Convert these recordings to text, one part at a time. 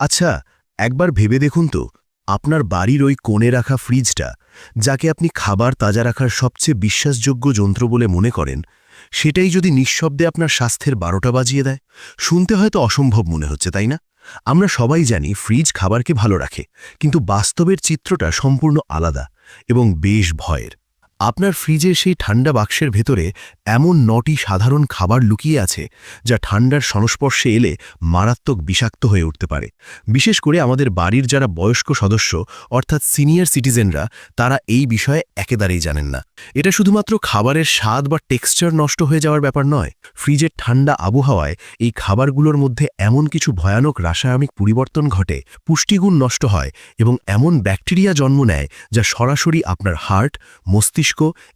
আচ্ছা একবার ভেবে দেখুন তো, আপনার বাড়ির ওই কোণে রাখা ফ্রিজটা, যাকে আপনি খাবার তাজা রাখার সবচেয়ে বিশ্বাসযোগ্য যন্ত্র বলে মনে করেন, সেটাই যদি নিঃশব্দে আপনার স্বাস্থ্যের বারোটা বাজিয়ে দেয়। শুনতে হয়তো অসম্ভব মনে হচ্ছে, তাই না? আমরা সবাই জানি ফ্রিজ খাবারকে ভালো রাখে, কিন্তু বাস্তবের চিত্রটা সম্পূর্ণ আলাদা এবং বেশ ভয়ের। আপনার ফ্রিজের সেই ঠান্ডা বাক্সের ভেতরে এমন নটি সাধারণ খাবার লুকিয়ে আছে যা ঠান্ডার সংস্পর্শে এলে মারাত্মক বিষাক্ত হয়ে উঠতে পারে। বিশেষ করে আমাদের বাড়ির যারা বয়স্ক সদস্য, অর্থাৎ সিনিয়র সিটিজেনরা, তারা এই বিষয়ে একেবারেই জানেন না। এটা শুধুমাত্র খাবারের স্বাদ বা টেক্সচার নষ্ট হয়ে যাওয়ার ব্যাপার নয়, ফ্রিজের ঠান্ডা আবহাওয়ায় এই খাবারগুলোর মধ্যে এমন কিছু ভয়ানক রাসায়নিক পরিবর্তন ঘটে, পুষ্টিগুণ নষ্ট হয় এবং এমন ব্যাকটেরিয়া জন্ম নেয় যা সরাসরি আপনার হার্ট, মস্তিষ্ক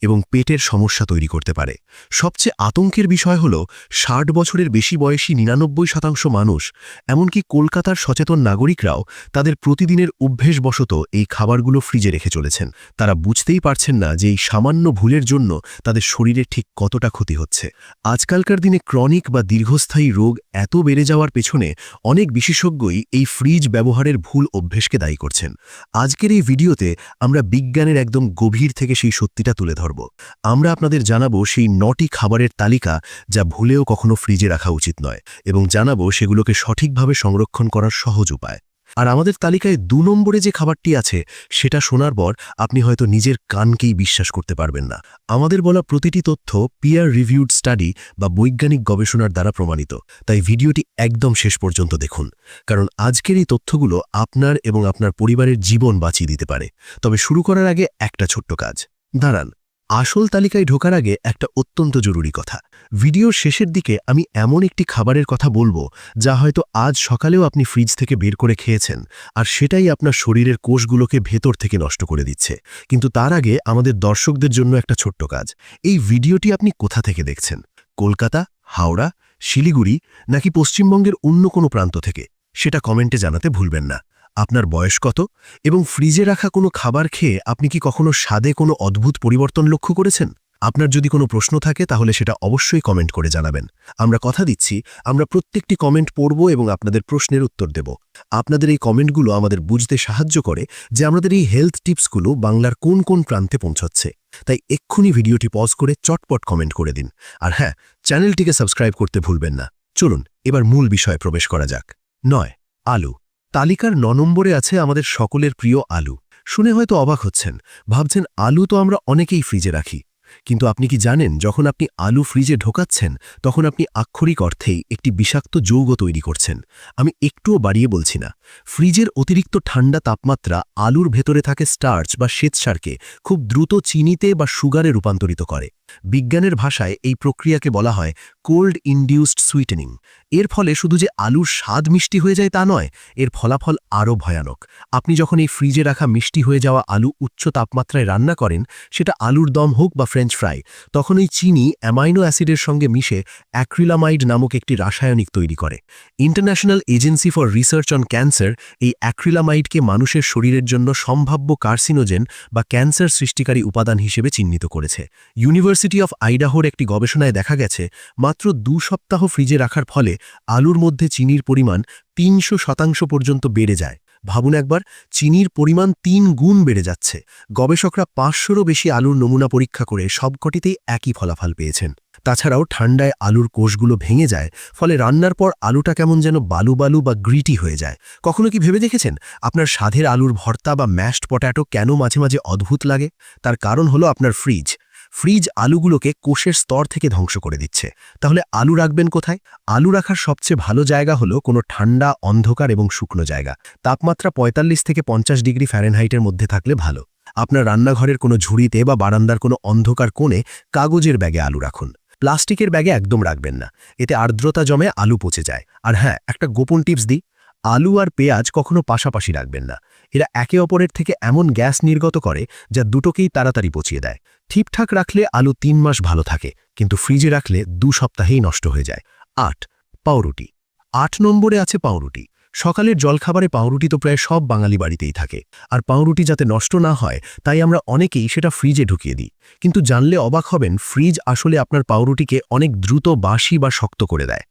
এবং পেটের সমস্যা তৈরি করতে পারে। সবচেয়ে আতঙ্কের বিষয় হল, ষাট বছরের বেশি বয়সী নিরানব্বই শতাংশ মানুষ, এমনকি কলকাতার সচেতন নাগরিকরাও তাদের প্রতিদিনের অভ্যেসবশত এই খাবারগুলো ফ্রিজে রেখে চলেছেন। তারা বুঝতেই পারছেন না যে এই সামান্য ভুলের জন্য তাদের শরীরে ঠিক কতটা ক্ষতি হচ্ছে। আজকালকার দিনে ক্রনিক বা দীর্ঘস্থায়ী রোগ এত বেড়ে যাওয়ার পেছনে অনেক বিশেষজ্ঞই এই ফ্রিজ ব্যবহারের ভুল অভ্যেসকে দায়ী করছেন। আজকের এই ভিডিওতে আমরা বিজ্ঞানের একদম গভীর থেকে সেই সত্যিটা তুলে ধরব। আমরা আপনাদের জানাব সেই নটি খাবারের তালিকা যা ভুলেও কখনো ফ্রিজে রাখা উচিত নয় এবং জানাব সেগুলোকে সঠিকভাবে সংরক্ষণ করার সহজ উপায়। আর আমাদের তালিকায় দু নম্বরে যে খাবারটি আছে, সেটা শোনার পর আপনি হয়তো নিজের কানকেই বিশ্বাস করতে পারবেন না। আমাদের বলা প্রতিটি তথ্য পিয়ার রিভিউড স্টাডি বা বৈজ্ঞানিক গবেষণার দ্বারা প্রমাণিত। তাই ভিডিওটি একদম শেষ পর্যন্ত দেখুন। কারণ আজকের এই তথ্যগুলো আপনার এবং আপনার পরিবারের জীবন বাঁচিয়ে দিতে পারে। তবে শুরু করার আগে একটা ছোট্ট কাজ। দাঁড়ান, আসল তালিকায় ঢোকার আগে একটা অত্যন্ত জরুরি কথা। ভিডিওর শেষের দিকে আমি এমন একটি খাবারের কথা বলব, যা হয়তো আজ সকালেও আপনি ফ্রিজ থেকে বের করে খেয়েছেন, আর সেটাই আপনার শরীরের কোষগুলোকে ভেতর থেকে নষ্ট করে দিচ্ছে। কিন্তু তার আগে আমাদের দর্শকদের জন্য একটা ছোট্ট কাজ। এই ভিডিওটি আপনি কোথা থেকে দেখছেন? কলকাতা, হাওড়া, শিলিগুড়ি, নাকি পশ্চিমবঙ্গের অন্য কোনো প্রান্ত থেকে? সেটা কমেন্টে জানাতে ভুলবেন না। আপনার বয়স কত? এবং ফ্রিজে রাখা কোনো খাবার খেয়ে আপনি কি কখনো স্বাদে কোনো অদ্ভুত পরিবর্তন লক্ষ্য করেছেন? আপনার যদি কোনো প্রশ্ন থাকে তাহলে সেটা অবশ্যই কমেন্ট করে জানাবেন। আমরা কথা দিচ্ছি, আমরা প্রত্যেকটি কমেন্ট পড়ব এবং আপনাদের প্রশ্নের উত্তর দেব। আপনাদের এই কমেন্টগুলো আমাদের বুঝতে সাহায্য করে যে আমাদের এই হেলথ টিপসগুলো বাংলার কোন কোন প্রান্তে পৌঁছচ্ছে। তাই এক্ষুনি ভিডিওটি পজ করে চটপট কমেন্ট করে দিন। আর হ্যাঁ চ্যানেলটিকে সাবস্ক্রাইব করতে ভুলবেন না। চলুন, এবার মূল বিষয়ে প্রবেশ করা যাক। নয়, আলু। তালিকার ন নম্বরে আছে আমাদের সকলের প্রিয় আলু। শুনে হয়তো অবাক হচ্ছেন, ভাবছেন আলু তো আমরা অনেকেই ফ্রিজে রাখি। কিন্তু আপনি কি জানেন, যখন আপনি আলু ফ্রিজে ঢোকাচ্ছেন, তখন আপনি আক্ষরিক অর্থেই একটি বিষাক্ত যৌগ তৈরি করছেন। আমি একটুও বাড়িয়ে বলছি না। ফ্রিজের অতিরিক্ত ঠান্ডা তাপমাত্রা আলুর ভেতরে থাকে স্টার্চ বা শ্বেতসারকে খুব দ্রুত চিনিতে বা সুগারে রূপান্তরিত করে। বিজ্ঞানের ভাষায় এই প্রক্রিয়াকে বলা হয় কোল্ড ইনডিউসড সুইটেনিং এর ফলে শুধু যে আলুর স্বাদ মিষ্টি হয়ে যায় তা নয়, এর ফলাফল আরও ভয়ানক। আপনি যখন এই ফ্রিজে রাখা মিষ্টি হয়ে যাওয়া আলু উচ্চ তাপমাত্রায় রান্না করেন, সেটা আলুর দম হোক বা ফ্রেঞ্চ ফ্রাই তখন এই চিনি অ্যামাইনো অ্যাসিডের সঙ্গে মিশে অ্যাক্রিলামাইড নামক একটি রাসায়নিক তৈরি করে। International Agency for Research on Cancer এই অ্যাক্রিলামাইডকে মানুষের শরীরের জন্য সম্ভাব্য কার্সিনোজেন বা ক্যান্সার সৃষ্টিকারী উপাদান হিসেবে চিহ্নিত করেছে। ইউনিভার্সিটি অফ আইডাহোর একটি গবেষণায় দেখা গেছে, মাত্র দু সপ্তাহ ফ্রিজে রাখার ফলে আলুর মধ্যে চিনির পরিমাণ তিনশো শতাংশ পর্যন্ত বেড়ে যায়। ভাবুন একবার, চিনির পরিমাণ তিন গুণ বেড়ে যাচ্ছে। গবেষকরা পাঁচশোরও বেশি আলুর নমুনা পরীক্ষা করে সবকটিতেই একই ফলাফল পেয়েছেন। তাছাড়াও ঠান্ডায় আলুর কোষগুলো ভেঙে যায়, ফলে রান্নার পর আলুটা কেমন যেন বালু বালু বা গ্রিটি হয়ে যায়। কখনো কি ভেবে দেখেছেন, আপনার স্বাদের আলুর ভর্তা বা ম্যাশড পট্যাটো কেন মাঝে মাঝে অদ্ভুত লাগে? তার কারণ হলো আপনার ফ্রিজ ফ্রিজ আলুগুলোকে কোষের স্তর থেকে ধ্বংস করে দিচ্ছে। তাহলে আলু রাখবেন কোথায়? আলু রাখার সবচেয়ে ভালো জায়গা হলো কোনো ঠান্ডা, অন্ধকার এবং শুকনো জায়গা। তাপমাত্রা ৪৫ থেকে পঞ্চাশ ডিগ্রি ফ্যারেনহাইটের মধ্যে থাকলে ভালো। আপনার রান্নাঘরের কোনো ঝুড়িতে বা বারান্দার কোনো অন্ধকার কোণে কাগজের ব্যাগে আলু রাখুন। প্লাস্টিকের ব্যাগে একদম রাখবেন না। এতে আর্দ্রতা জমে আলু পচে যায়। আর হ্যাঁ একটা গোপন টিপস দিই। আলু আর পেঁয়াজ কখনো পাশাপাশি রাখবেন না। এরা একে অপরের থেকে এমন গ্যাস নির্গত করে যা দুটোকেই তাড়াতাড়ি পচিয়ে দেয়। ঠিকঠাক রাখলে আলু তিন মাস ভালো থাকে, কিন্তু ফ্রিজে রাখলে দু সপ্তাহেই নষ্ট হয়ে যায়। আট, পাউরুটি। আট নম্বরে আছে পাউরুটি। সকালের জলখাবারে পাউরুটি তো প্রায় সব বাঙালি বাড়িতেই থাকে। আর পাউরুটি যাতে নষ্ট না হয়, তাই আমরা অনেকেই সেটা ফ্রিজে ঢুকিয়ে দিই। কিন্তু জানলে অবাক হবেন, ফ্রিজ আসলে আপনার পাউরুটিকে অনেক দ্রুত বাসি বা শক্ত করে দেয়।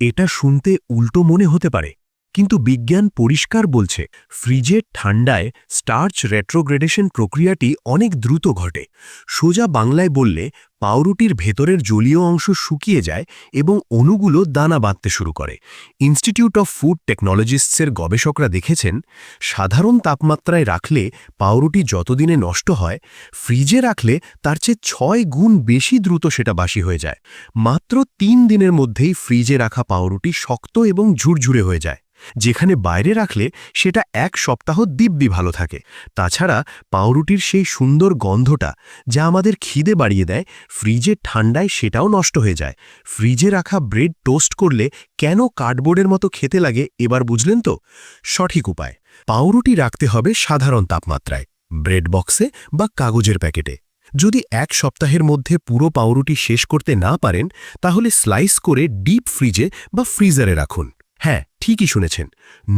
এটা শুনতে উল্টো মনে হতে পারে। কিন্তু বিজ্ঞান পরিষ্কার বলছে, ফ্রিজের ঠান্ডায় স্টার্চ রেট্রোগ্রেডেশন প্রক্রিয়াটি অনেক দ্রুত ঘটে। সোজা বাংলায় বললে, পাউরুটির ভেতরের জলীয় অংশ শুকিয়ে যায় এবং অণুগুলো দানা বাঁধতে শুরু করে। ইনস্টিটিউট অফ ফুড টেকনোলজিস্টসের গবেষকরা দেখেছেন, সাধারণ তাপমাত্রায় রাখলে পাউরুটি যতদিনে নষ্ট হয়, ফ্রিজে রাখলে তার চেয়ে ছয় গুণ বেশি দ্রুত সেটা বাসি হয়ে যায়। মাত্র তিন দিনের মধ্যেই ফ্রিজে রাখা পাউরুটি শক্ত এবং ঝুরঝুরে হয়ে যায়। যেখানে বাইরে রাখলে সেটা এক সপ্তাহ দিব্যি ভালো থাকে। তাছাড়া পাউরুটির সেই সুন্দর গন্ধটা যা আমাদের খিদে বাড়িয়ে দেয় ফ্রিজের ঠান্ডায় সেটাও নষ্ট হয়ে যায়। ফ্রিজে রাখা ব্রেড টোস্ট করলে কেন কার্ডবোর্ডের মতো খেতে লাগে এবার বুঝলেন তো? সঠিক উপায়, পাউরুটি রাখতে হবে সাধারণ তাপমাত্রায়, ব্রেড বক্সে বা কাগজের প্যাকেটে। যদি এক সপ্তাহের মধ্যে পুরো পাউরুটি শেষ করতে না পারেন, তাহলে স্লাইস করে ডিপ ফ্রিজে বা ফ্রিজারে রাখুন। হ্যাঁ ঠিকই শুনেছেন,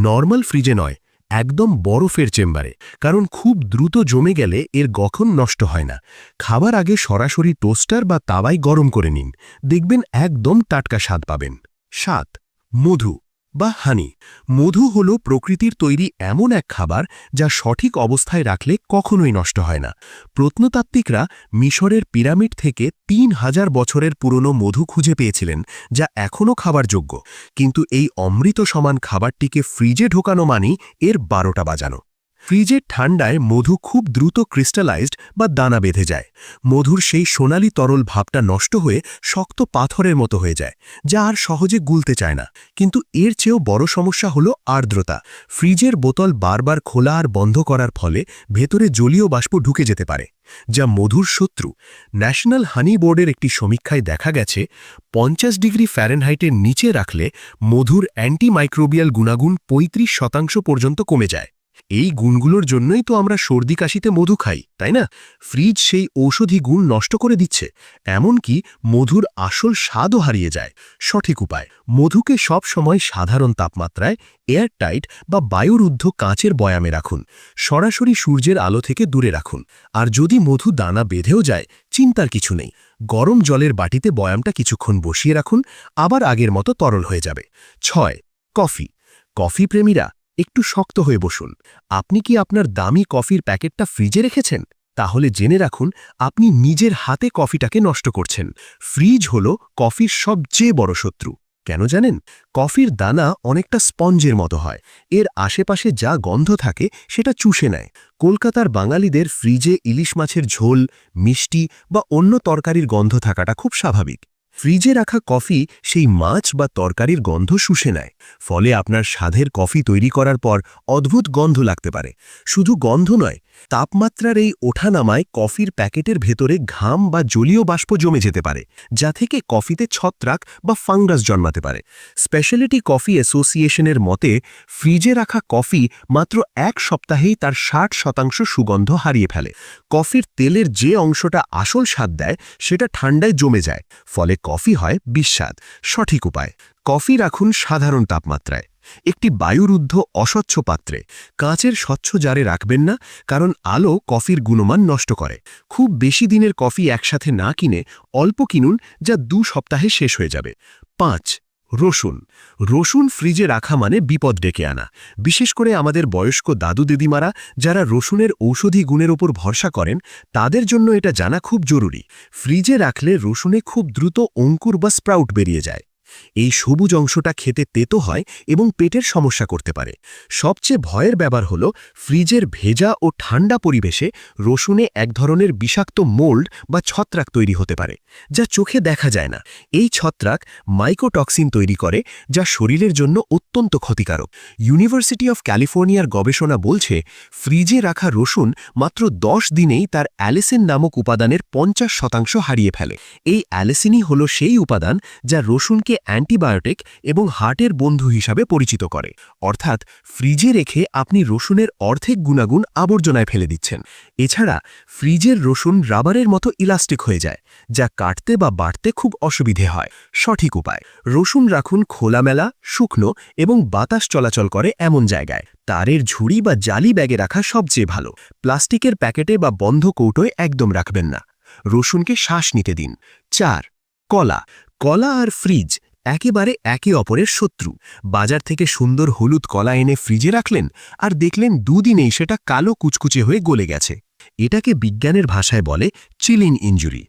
নর্মাল ফ্রিজে নয়, একদম বরফের চেম্বারে, কারণ খুব দ্রুত জমে গেলে এর গখন নষ্ট হয় না। খাবার আগে সরাসরি টোস্টার বা তাওয়ায় গরম করে নিন, দেখবেন একদম টাটকা স্বাদ পাবেন। সাত, মধু। বা হানি, মধু হল প্রকৃতির তৈরি এমন এক খাবার যা সঠিক অবস্থায় রাখলে কখনোই নষ্ট হয় না। প্রত্নতাত্ত্বিকরা মিশরের পিরামিড থেকে তিন হাজার বছরের পুরনো মধু খুঁজে পেয়েছিলেন, যা এখনও খাবার যোগ্য কিন্তু এই অমৃত সমান খাবারটিকে ফ্রিজে ঢোকানো মানি এর বারোটা বাজানো। ফ্রিজের ঠান্ডায় মধু খুব দ্রুত ক্রিস্টালাইজড বা দানা বেঁধে যায়। মধুর সেই সোনালি তরল ভাবটা নষ্ট হয়ে শক্ত পাথরের মতো হয়ে যায়, যা আর সহজে গুলতে চায় না। কিন্তু এর চেয়েও বড় সমস্যা হলো আর্দ্রতা। ফ্রিজের বোতল বারবার খোলা আর বন্ধ করার ফলে ভেতরে জলীয় বাষ্প ঢুকে যেতে পারে, যা মধুর শত্রু। ন্যাশনাল হানি বোর্ডের একটি সমীক্ষায় দেখা গেছে, পঞ্চাশ ডিগ্রি ফ্যারেনহাইটের নিচে রাখলে মধুর অ্যান্টিমাইক্রোবিয়াল গুণাগুণ ৩৫ শতাংশ পর্যন্ত কমে যায়। এই গুণগুলোর জন্যই তো আমরা সর্দি কাশিতে মধু খাই, তাই না? ফ্রিজ সেই ঔষধি গুণ নষ্ট করে দিচ্ছে, এমনকি মধুর আসল স্বাদও হারিয়ে যায়। সঠিক উপায়, মধুকে সব সময় সাধারণ তাপমাত্রায়, এয়ারটাইট বা বায়ুরুদ্ধ কাঁচের বয়ামে রাখুন। সরাসরি সূর্যের আলো থেকে দূরে রাখুন। আর যদি মধু দানা বেঁধেও যায়, চিন্তার কিছু নেই। গরম জলের বাটিতে বয়ামটা কিছুক্ষণ বসিয়ে রাখুন, আবার আগের মতো তরল হয়ে যাবে। ছয়, কফি। কফি প্রেমীরা একটু শক্ত হয়ে বসুন। আপনি কি আপনার দামি কফির প্যাকেটটা ফ্রিজে রেখেছেন? তাহলে জেনে রাখুন, আপনি নিজের হাতে কফিটাকে নষ্ট করছেন। ফ্রিজ হল কফির সবচেয়ে বড় শত্রু। কেন জানেন? কফির দানা অনেকটা স্পঞ্জের মতো হয়। এর আশেপাশে যা গন্ধ থাকে, সেটা চুষে নেয়। কলকাতার বাঙালিদের ফ্রিজে ইলিশ মাছের ঝোল, মিষ্টি বা অন্য তরকারির গন্ধ থাকাটা খুব স্বাভাবিক। ফ্রিজে রাখা কফি সেই মাছ বা তরকারির গন্ধ শুষে নেয়। ফলে আপনার স্বাদের কফি তৈরি করার পর অদ্ভুত গন্ধ লাগতে পারে। শুধু গন্ধ নয় তাপমাত্রার এই ওঠানামায় কফির প্যাকেটের ভেতরে ঘাম বা জলীয় বাষ্প জমে যেতে পারে, যা থেকে কফিতে ছত্রাক বা ফাঙ্গাস জন্মাতে পারে। স্পেশালিটি কফি অ্যাসোসিয়েশনের মতে, ফ্রিজে রাখা কফি মাত্র এক সপ্তাহেই তার ষাট শতাংশ সুগন্ধ হারিয়ে ফেলে। কফির তেলের যে অংশটা আসল স্বাদ দেয়, সেটা ঠান্ডায় জমে যায়, ফলে কফি হয় বিস্বাদ, সঠিক উপায়। কফি রাখুন সাধারণ তাপমাত্রায়। একটি বায়ুরুদ্ধ অস্বচ্ছ পাত্রে। কাঁচের স্বচ্ছ জারে রাখবেন না, কারণ আলো কফির গুণমান নষ্ট করে। খুব বেশি দিনের কফি একসাথে না কিনে অল্প কিনুন, যা দু সপ্তাহে শেষ হয়ে যাবে। পাঁচ, রসুন। রসুন ফ্রিজে রাখা মানে বিপদ ডেকে আনা। বিশেষ করে আমাদের বয়স্ক দাদু দিদিমারা, যারা রসুনের ঔষধি গুণের ওপর ভরসা করেন, তাদের জন্য এটা জানা খুব জরুরি। ফ্রিজে রাখলে রসুনে খুব দ্রুত অঙ্কুর বা স্প্রাউট বেরিয়ে যায়। এই সবুজ অংশটা খেতে তেতো হয় এবং পেটের সমস্যা করতে পারে। সবচেয়ে ভয়ের ব্যাপার হল, ফ্রিজের ভেজা ও ঠান্ডা পরিবেশে রসুনে এক ধরনের বিষাক্ত মোল্ড বা ছত্রাক তৈরি হতে পারে, যা চোখে দেখা যায় না। এই ছত্রাক মাইকোটক্সিন তৈরি করে, যা শরীরের জন্য অত্যন্ত ক্ষতিকারক। ইউনিভার্সিটি অফ ক্যালিফোর্নিয়ার গবেষণা বলছে, ফ্রিজে রাখা রসুন মাত্র দশ দিনেই তার অ্যালিসিন নামক উপাদানের পঞ্চাশ শতাংশ হারিয়ে ফেলে। এই অ্যালিসিনই হল সেই উপাদান যা রসুনকে অ্যান্টিবায়োটিক এবং হার্টের বন্ধু হিসাবে পরিচিত করে। অর্থাৎ ফ্রিজে রেখে আপনি রসুনের অর্ধেক গুণাগুণ আবর্জনায় ফেলে দিচ্ছেন। এছাড়া ফ্রিজের রসুন রাবারের মতো ইলাস্টিক হয়ে যায়, যা কাটতে বা বাড়তে খুব অসুবিধে হয়। সঠিক উপায়, রসুন রাখুন খোলামেলা, শুকনো এবং বাতাস চলাচল করে এমন জায়গায়। তারের ঝুড়ি বা জালি ব্যাগে রাখা সবচেয়ে ভালো। প্লাস্টিকের প্যাকেটে বা বন্ধ কৌটোয় একদম রাখবেন না। রসুনকে শ্বাস নিতে দিন। চার, কলা কলা আর ফ্রিজ একেবারে একে অপরের শত্রু। বাজার থেকে সুন্দর হলুদ কলা এনে ফ্রিজে রাখলেন আর দেখলেন দুদিনেই সেটা কালো কুচকুচে হয়ে গলে গেছে। এটাকে বিজ্ঞানের ভাষায় বলে চিলিং ইঞ্জুরি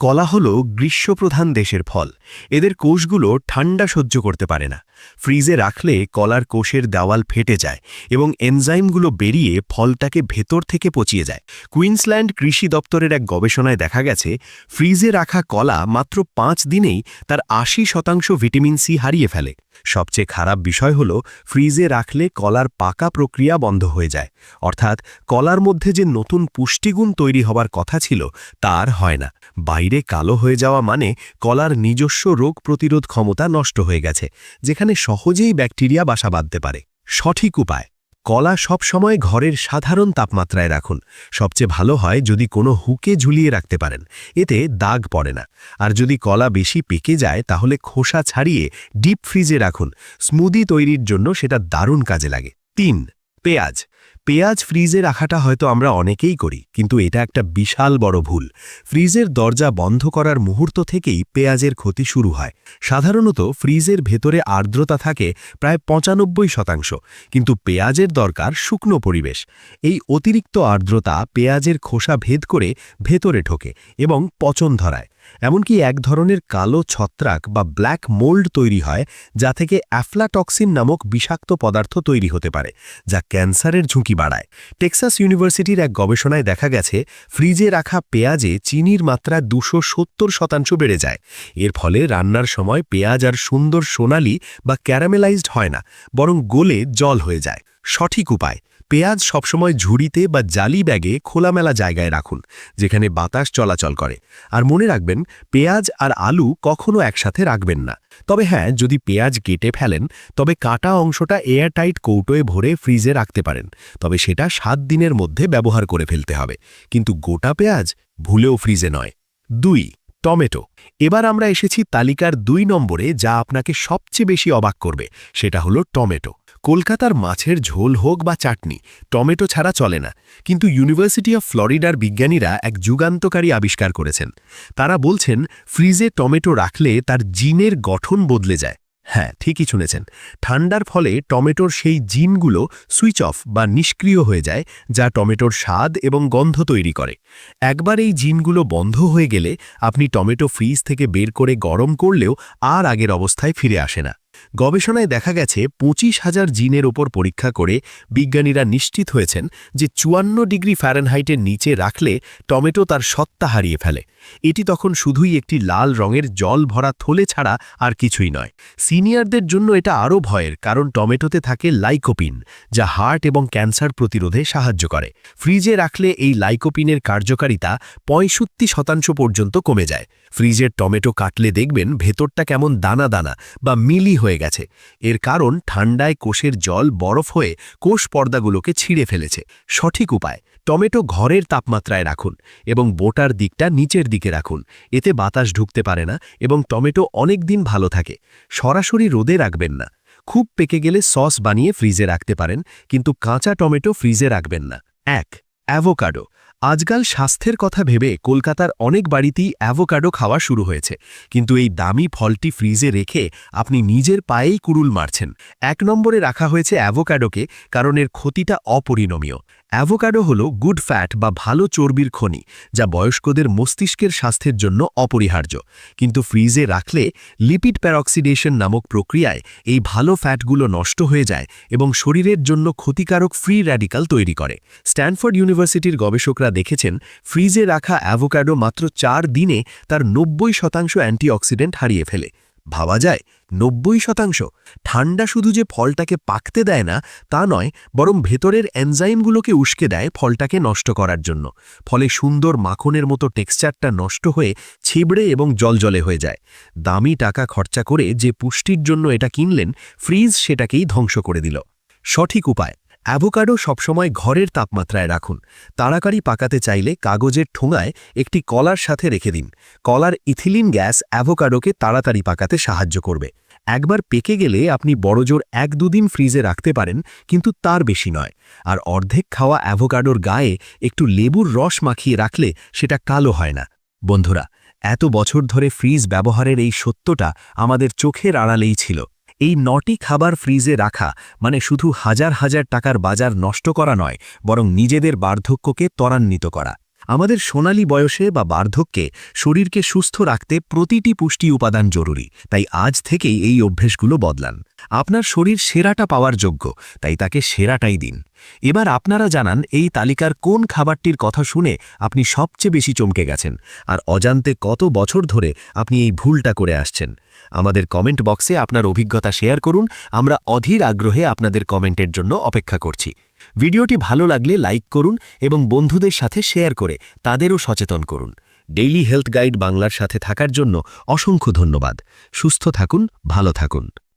কলা হল গ্রীষ্মপ্রধান দেশের ফল। এদের কোষগুলো ঠান্ডা সহ্য করতে পারে না। ফ্রিজে রাখলে কলার কোষের দেওয়াল ফেটে যায় এবং এনজাইমগুলো বেরিয়ে ফলটাকে ভেতর থেকে পচিয়ে যায়। কুইন্সল্যান্ড কৃষি দপ্তরের এক গবেষণায় দেখা গেছে, ফ্রিজে রাখা কলা মাত্র পাঁচ দিনেই তার আশি শতাংশ ভিটামিন সি হারিয়ে ফেলে। সবচেয়ে খারাপ বিষয় হল, ফ্রিজে রাখলে কলার পাকা প্রক্রিয়া বন্ধ হয়ে যায়। অর্থাৎ কলার মধ্যে যে নতুন পুষ্টিগুণ তৈরি হবার কথা ছিল, তার হয় না। বাইরে কালো হয়ে যাওয়া মানে কলার নিজস্ব রোগ প্রতিরোধ ক্ষমতা নষ্ট হয়ে গেছে, যেখানে সহজেই ব্যাকটেরিয়া বাসা বাঁধতে পারে। সঠিক উপায়। কলা সব সময় ঘরের সাধারণ তাপমাত্রায় রাখুন। সবচেয়ে ভালো হয় যদি কোনো হুকে ঝুলিয়ে রাখতে পারেন। এতে দাগ পড়ে না। আর যদি কলা বেশি পেকে যায়, তাহলে খোসা ছাড়িয়ে ডিপ ফ্রিজে রাখুন। স্মুদি তৈরির জন্য সেটা দারুণ কাজে লাগে। তিন, পেঁয়াজ। পেঁয়াজ ফ্রিজে রাখাটা হয়তো আমরা অনেকেই করি, কিন্তু এটা একটা বিশাল বড় ভুল। ফ্রিজের দরজা বন্ধ করার মুহূর্ত থেকেই পেঁয়াজের ক্ষতি শুরু হয়। সাধারণত ফ্রিজের ভেতরে আর্দ্রতা থাকে প্রায় পঁচানব্বই শতাংশ, কিন্তু পেঁয়াজের দরকার শুকনো পরিবেশ। এই অতিরিক্ত আর্দ্রতা পেঁয়াজের খোসা ভেদ করে ভেতরে ঢোকে এবং পচন ধরায়। এমনকি এক ধরনের কালো ছত্রাক বা ব্ল্যাক মোল্ড তৈরি হয়, যা থেকে অ্যাফলাটক্সিন নামক বিষাক্ত পদার্থ তৈরি হতে পারে, যা ক্যান্সারের ঝুঁকি বাড়ায়। টেক্সাস ইউনিভার্সিটির এক গবেষণায় দেখা গেছে, ফ্রিজে রাখা পেঁয়াজে চিনির মাত্রা দুশো সত্তর শতাংশ বেড়ে যায়। এর ফলে রান্নার সময় পেঁয়াজ আর সুন্দর সোনালি বা ক্যারামেলাইজড হয় না, বরং গোলে জল হয়ে যায়। সঠিক উপায়। পেঁয়াজ সবসময় ঝুড়িতে বা জালি ব্যাগে খোলামেলা জায়গায় রাখুন, যেখানে বাতাস চলাচল করে। আর মনে রাখবেন, পেঁয়াজ আর আলু কখনো একসাথে রাখবেন না। তবে হ্যাঁ যদি পেঁয়াজ কেটে ফেলেন, তবে কাটা অংশটা এয়ারটাইট কৌটোয় ভরে ফ্রিজে রাখতে পারেন। তবে সেটা সাত দিনের মধ্যে ব্যবহার করে ফেলতে হবে। কিন্তু গোটা পেঁয়াজ ভুলেও ফ্রিজে নয়। দুই, টমেটো। এবার আমরা এসেছি তালিকার দুই নম্বরে যা আপনাকে সবচেয়ে বেশি অবাক করবে, সেটা হলো টমেটো। কলকাতার মাছের ঝোল হোক বা চাটনি, টমেটো ছাড়া চলে না। কিন্তু ইউনিভার্সিটি অফ ফ্লোরিডার বিজ্ঞানীরা এক যুগান্তকারী আবিষ্কার করেছেন। তারা বলছেন, ফ্রিজে টমেটো রাখলে তার জিনের গঠন বদলে যায়। হ্যাঁ ঠিকই শুনেছেন। ঠান্ডার ফলে টমেটোর সেই জিনগুলো সুইচ অফ বা নিষ্ক্রিয় হয়ে যায়, যা টমেটোর স্বাদ এবং গন্ধ তৈরি করে। একবার এই জিনগুলো বন্ধ হয়ে গেলে আপনি টমেটো ফ্রিজ থেকে বের করে গরম করলেও আর আগের অবস্থায় ফিরে আসে না। গবেষণায় দেখা গেছে পঁচিশ হাজার জিনের ওপর পরীক্ষা করে বিজ্ঞানীরা নিশ্চিত হয়েছেন যে চুয়ান্ন ডিগ্রি ফ্যারেনহাইটের নিচে রাখলে টমেটো তার সত্তা হারিয়ে ফেলে। এটি তখন শুধুই একটি লাল রঙের জল ভরা থলে ছাড়া আর কিছুই নয়। সিনিয়রদের জন্য এটা আরও ভয়ের, কারণ টমেটোতে থাকে লাইকোপিন, যা হার্ট এবং ক্যান্সার প্রতিরোধে সাহায্য করে। ফ্রিজে রাখলে এই লাইকোপিনের কার্যকারিতা পঁয়ষট্টি শতাংশ পর্যন্ত কমে যায়। ফ্রিজের টমেটো কাটলে দেখবেন ভেতরটা কেমন দানা দানা বা মিলি হয়ে গেছে। এর কারণ ঠান্ডায় কোষের জল বরফ হয়ে কোষ পর্দাগুলোকে ছিঁড়ে ফেলেছে। সঠিক উপায়, টমেটো ঘরের তাপমাত্রায় রাখুন এবং বোটার দিকটা নিচের দিকে রাখুন। এতে বাতাস ঢুকতে পারে না এবং টমেটো অনেক দিন ভালো থাকে। সরাসরি রোদে রাখবেন না। খুব পেকে গেলে সস বানিয়ে ফ্রিজে রাখতে পারেন, কিন্তু কাঁচা টমেটো ফ্রিজে রাখবেন না। এক, অ্যাভোকাডো। আজকাল স্বাস্থ্যের কথা ভেবে কলকাতার অনেক বাড়িতেই অ্যাভোকাডো খাওয়া শুরু হয়েছে। কিন্তু এই দামি ফলটি ফ্রিজে রেখে আপনি নিজের পায়েই কুরুল মারছেন। এক নম্বরে রাখা হয়েছে অ্যাভোকাডোকে, কারণ এর ক্ষতিটা অপরিণমীয়। অ্যাভোকাডো হল গুড ফ্যাট বা ভালো চর্বির খনি, যা বয়স্কদের মস্তিষ্কের স্বাস্থ্যের জন্য অপরিহার্য। কিন্তু ফ্রিজে রাখলে লিপিড প্যারক্সিডেশন নামক প্রক্রিয়ায় এই ভালো ফ্যাটগুলো নষ্ট হয়ে যায় এবং শরীরের জন্য ক্ষতিকারক ফ্রি র্যাডিকাল তৈরি করে। স্ট্যানফোর্ড ইউনিভার্সিটির গবেষকরা দেখেছেন, ফ্রিজে রাখা অ্যাভোকাডো মাত্র চার দিনে তার নব্বই শতাংশ অ্যান্টিঅক্সিডেন্ট হারিয়ে ফেলে। ভাবা যায়, নব্বই শতাংশ। ঠান্ডা শুধু যে ফলটাকে পাকতে দেয় না, তা নয়, বরং ভেতরের এনজাইমগুলোকে উস্কে দেয় ফলটাকে নষ্ট করার জন্য। ফলে সুন্দর মাখনের মতো টেক্সচারটা নষ্ট হয়ে ছিবড়ে এবং জলজলে হয়ে যায়। দামি টাকা খরচা করে যে পুষ্টির জন্য এটা কিনলেন, ফ্রিজ সেটাকেই ধ্বংস করে দিল। সঠিক উপায়। অ্যাভোকাডো সবসময় ঘরের তাপমাত্রায় রাখুন। তাড়াতাড়ি পাকাতে চাইলে কাগজের ঠোঙায় একটি কলার সাথে রেখে দিন। কলার ইথিলিন গ্যাস অ্যাভোকাডোকে তাড়াতাড়ি পাকাতে সাহায্য করবে। একবার পেকে গেলে আপনি বড়জোর এক দুদিন ফ্রিজে রাখতে পারেন, কিন্তু তার বেশি নয়। আর অর্ধেক খাওয়া অ্যাভোকাডোর গায়ে একটু লেবুর রস মাখিয়ে রাখলে সেটা কালো হয় না। বন্ধুরা, এত বছর ধরে ফ্রিজ ব্যবহারের এই সত্যটা আমাদের চোখের আড়ালেই ছিল। এই নটি খাবার ফ্রিজে রাখা মানে শুধু হাজার হাজার টাকার বাজার নষ্ট করা নয়, বরং নিজেদের বার্ধক্যকে ত্বরান্বিত করা। আমাদের সোনালী বয়সে বা বার্ধক্যে শরীরকে সুস্থ রাখতে প্রতিটি পুষ্টি উপাদান জরুরি, তাই আজ থেকেই এই অভ্যেসগুলো বদলান। আপনার শরীর সেরাটা পাওয়ার যোগ্য, তাই তাকে সেরাটাই দিন। এবার আপনারা জানান, এই তালিকার কোন খাবারটির কথা শুনে আপনি সবচেয়ে বেশি চমকে গেছেন, আর অজান্তে কত বছর ধরে আপনি এই ভুলটা করে আসছেন। আমাদের কমেন্ট বক্সে আপনার অভিজ্ঞতা শেয়ার করুন, আমরা অধীর আগ্রহে আপনাদের কমেন্টের জন্য অপেক্ষা করছি। ভিডিওটি ভালো লাগলে লাইক করুন এবং বন্ধুদের সাথে শেয়ার করে তাদেরও সচেতন করুন। ডেইলি হেলথ গাইড বাংলার সাথে থাকার জন্য অসংখ্য ধন্যবাদ। সুস্থ থাকুন, ভালো থাকুন।